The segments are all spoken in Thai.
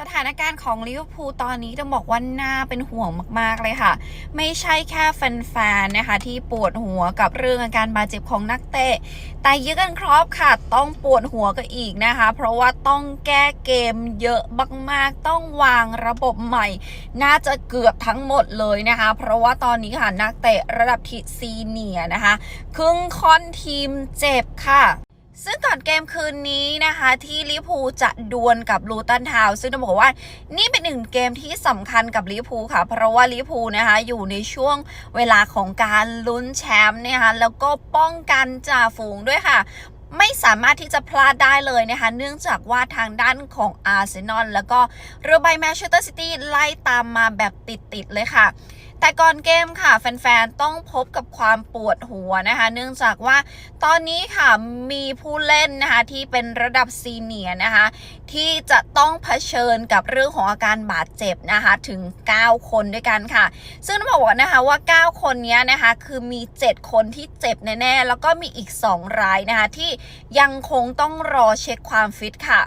สถานการณ์ของลิเวอร์พูลตอนนี้ต้องบอกว่าน่าเป็นห่วงมาก ๆ เลยค่ะ ไม่ใช่แค่แฟนๆนะคะที่ปวดหัวกับเรื่องอาการบาดเจ็บของนักเตะ แต่เยอร์เกนครอปค่ะ ต้องปวดหัวกันอีกนะคะ เพราะว่าต้องแก้เกมเยอะมากๆ ต้องวางระบบใหม่ น่าจะเกือบทั้งหมดเลยนะคะ เพราะว่าตอนนี้ค่ะนักเตะระดับทีซีเนียนะคะ ครึ่งค่อนทีมเจ็บค่ะ ซึ่งก่อนเกมคืนนี้นะคะที่ลิพูจะดวลกับลูตันทาวซึ่งต้องบอกว่านี่เป็นหนึ่งเกมที่สำคัญกับลิพูค่ะ เพราะว่าลิพูนะคะอยู่ในช่วงเวลาของการลุ้นแชมป์นะคะแล้วก็ป้องกันจ่าฝูงด้วยค่ะไม่สามารถที่จะพลาดได้เลยนะคะ เนื่องจากว่าทางด้านของอาร์เซนอลแล้วก็เรือใบแมนเชสเตอร์ซิตี้ไล่ตามมาแบบติด ๆ เลยค่ะ แต่ก่อนเกมค่ะแฟนๆ ต้องพบกับความปวดหัวนะคะ เนื่องจากว่าตอนนี้ค่ะมีผู้เล่นนะคะที่เป็นระดับซีเนียนะคะ ที่จะต้องเผชิญกับเรื่องของอาการบาดเจ็บนะคะ ถึง 9 คนด้วยกันค่ะ ซึ่งต้องบอกว่านะคะว่า 9 คนนี้นะคะคือมี 7 คนที่เจ็บแน่ๆ แล้วก็มีอีก 2 รายนะคะที่ยังคงต้องรอเช็คความฟิตค่ะ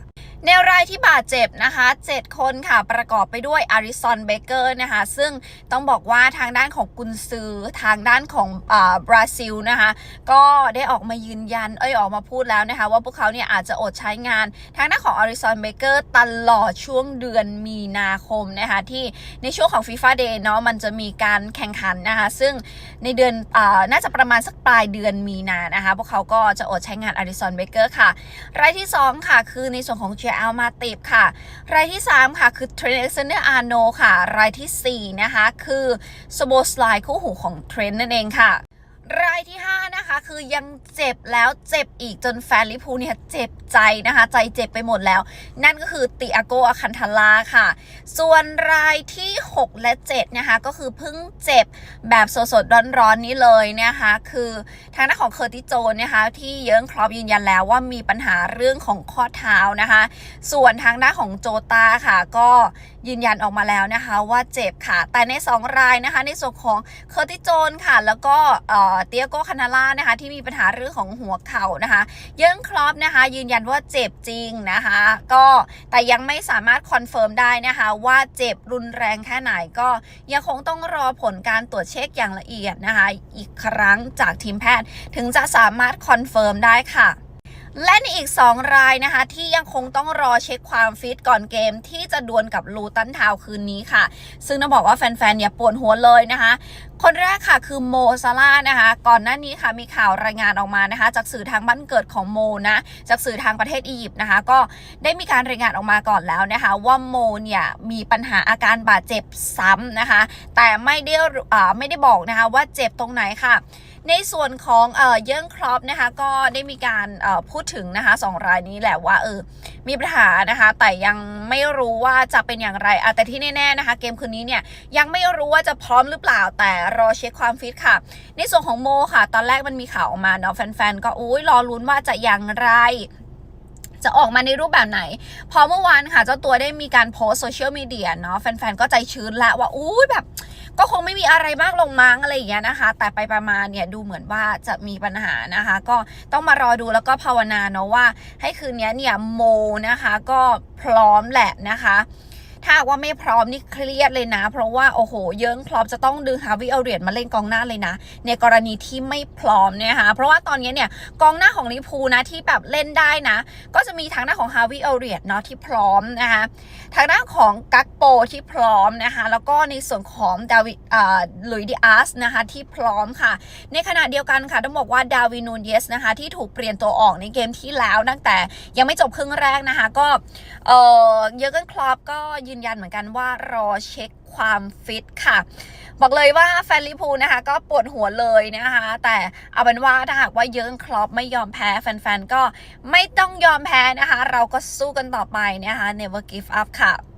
ในรายที่บาดเจ็บนะคะ 7 คนค่ะประกอบไปด้วยอาริซอนเบเกอร์นะคะ ซึ่งต้องบอกว่าทางด้านของกุนซือทางด้านของอ่าบราซิลนะคะ ก็ได้ออกมายืนยัน เอ้ยออกมาพูดแล้วนะคะ ว่าพวกเขาเนี่ยอาจจะอดใช้งาน ทางด้านของอาริซอนเบเกอร์ตลอดช่วงเดือนมีนาคมนะคะ ที่ในช่วงของ FIFA Day เนาะมันจะมีการแข่งขันนะคะ ซึ่งในเดือนอาน่าจะประมาณสักปลายเดือนมีนานะคะ พวกเขาก็จะอดใช้งานอาริซอนเบเกอร์ค่ะ รายที่ 2 ค่ะ คือในส่วนของเจอลมาติบค่ะ รายที่ 3 ค่ะ คือเทรนต์เซเนอร์อาร์โนค่ะ รายทีสี่ 4 นะคะ คือสโบสไลคู่หูของเทรนนั่นเองค่ะ รายที่ 5 นะคะ คือยังเจ็บแล้วเจ็บอีกจนแฟนลิพูเนี่ยเจ็บใจนะคะ ใจเจ็บไปหมดแล้ว นั่นก็คือติอาโกอาคันทาลาค่ะ ส่วนรายที่ 6 และ 7 นะคะ ก็คือเพิ่งเจ็บแบบสดๆร้อนๆนี้เลยนะคะ คือทางด้านของเคอร์ติโจนนะคะ ที่เยิร์งครอปยืนยันแล้วว่ามีปัญหาเรื่องของข้อเท้านะคะ ส่วนทางด้านของโจตาค่ะ ก็ยืนยันออกมาแล้วนะคะ ว่าเจ็บค่ะ แต่ใน 2 รายนะคะ ในส่วนของเคอร์ติโจนค่ะ แล้วก็เอ่อเตียโกคานาล่านะคะที่มีปัญหาเรื่องของหัวเข่านะคะ เยิงครอปนะคะ ยืนยันว่าเจ็บจริงนะคะ ก็แต่ยังไม่สามารถคอนเฟิร์มได้นะคะ ว่าเจ็บรุนแรงแค่ไหนก็ยังคงต้องรอผลการตรวจเช็คอย่างละเอียดนะคะ อีกครั้งจากทีมแพทย์ถึงจะสามารถคอนเฟิร์มได้ค่ะ และในอีก 2 รายนะคะ ที่ยังคงต้องรอเช็คความฟิตก่อนเกมที่จะดวลกับลูตันทาวคืนนี้ค่ะ ซึ่งต้องบอกว่าแฟนๆเนี่ยปวดหัวเลยนะคะ คนแรกค่ะคือโมซาร่านะคะ ก่อนหน้านี้ค่ะมีข่าวรายงานออกมานะคะ จากสื่อทางบ้านเกิดของโมนะ จากสื่อทางประเทศอียิปต์นะคะ ก็ได้มีการรายงานออกมาก่อนแล้วนะคะ ว่าโมเนี่ยมีปัญหาอาการบาดเจ็บซ้ำนะคะ แต่ไม่ได้ไม่ได้บอกนะคะว่าเจ็บตรงไหนค่ะ ในส่วนของเอ่อเยิ่งครอปนะคะก็ได้มีการเอ่อพูดถึงนะคะสองรายนี้แหละว่าเออมีปัญหานะคะ แต่ยังไม่รู้ว่าจะเป็นอย่างไรแต่ที่แน่ๆนะคะ เกมคืนนี้เนี่ยยังไม่รู้ว่าจะพร้อมหรือเปล่าแต่รอเช็คความฟิตค่ะ ในส่วนของโมค่ะ ตอนแรกมันมีข่าวออกมาเนาะแฟนๆก็อุ้ยรอลุ้นว่าจะอย่างไรจะออกมาในรูปแบบไหน พอเมื่อวานค่ะ เจ้าตัวได้มีการโพสโซเชียลมีเดียเนาะแฟนๆ ก็ใจชื้นละว่าอุ้ยแบบ ก็คงไม่มีอะไรมากลงมั้งอะไรอย่างเงี้ยนะคะ แต่ไปประมาณเนี่ยดูเหมือนว่าจะมีปัญหานะคะ ก็ต้องมารอดูแล้วก็ภาวนาเนาะว่า ให้คืนนี้เนี่ยโมนะคะ ก็พร้อมแหละนะคะ ถ้าว่าไม่พร้อมนี่เครียดเลยนะ เพราะว่าโอ้โห เยิ้งคลอปจะต้องดึงฮาวิเอาเรียนมาเล่นกองหน้าเลยนะ ในกรณีที่ไม่พร้อมเนี่ยค่ะเพราะว่าตอนนี้เนี่ยกองหน้าของลิพูนะที่แบบเล่นได้นะ ก็จะมีทางด้านของฮาวิเอาเรียนเนาะที่พร้อมนะคะทางด้านของกักโปที่พร้อมนะคะแล้วก็ในส่วนของดาวิดอ่าลุยดิอาสนะคะที่พร้อมค่ะ ในขณะเดียวกันค่ะต้องบอกว่าดาวินูนเยสนะคะที่ถูกเปลี่ยนตัวออกในเกมที่แล้วตั้งแต่ยังไม่จบครึ่งแรกนะคะก็เออเยอร์เกนคลอปก็ยืนยันเหมือนกันว่ารอเช็คความฟิตค่ะ บอกเลยว่าแฟนลิพูนะคะ ก็ปวดหัวเลยนะคะ แต่เอาเป็นว่าถ้าหากว่าเยิร์นคลอปไม่ยอมแพ้แฟนๆก็ไม่ต้องยอมแพ้นะคะ เราก็สู้กันต่อไปนะคะ never give up ค่ะ